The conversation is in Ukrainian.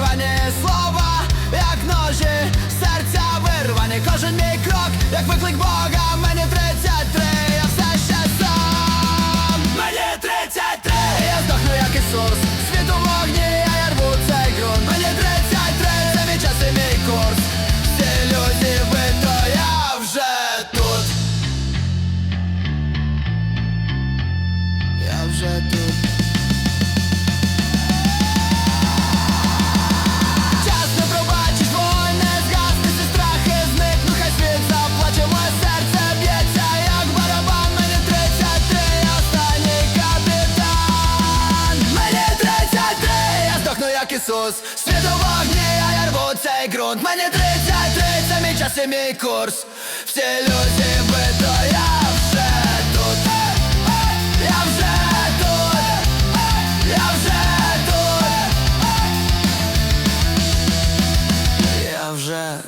Вирвані слова, як ножі, серця вирвані, кожен мій крок, як виклик Бога, мені 33, я все ще сам. Мені 33, я здохну як Ісус, світ у вогні, я рву цей ґрунт. Мені 33, це мій час і мій курс. Всі люди бито, я вже тут. Я вже тут. Ісус в огне а я рву цей ґрунт Мені 33, це мій курс. Все люди бито, я тут. Я вже тут. Я вже тут. Я вже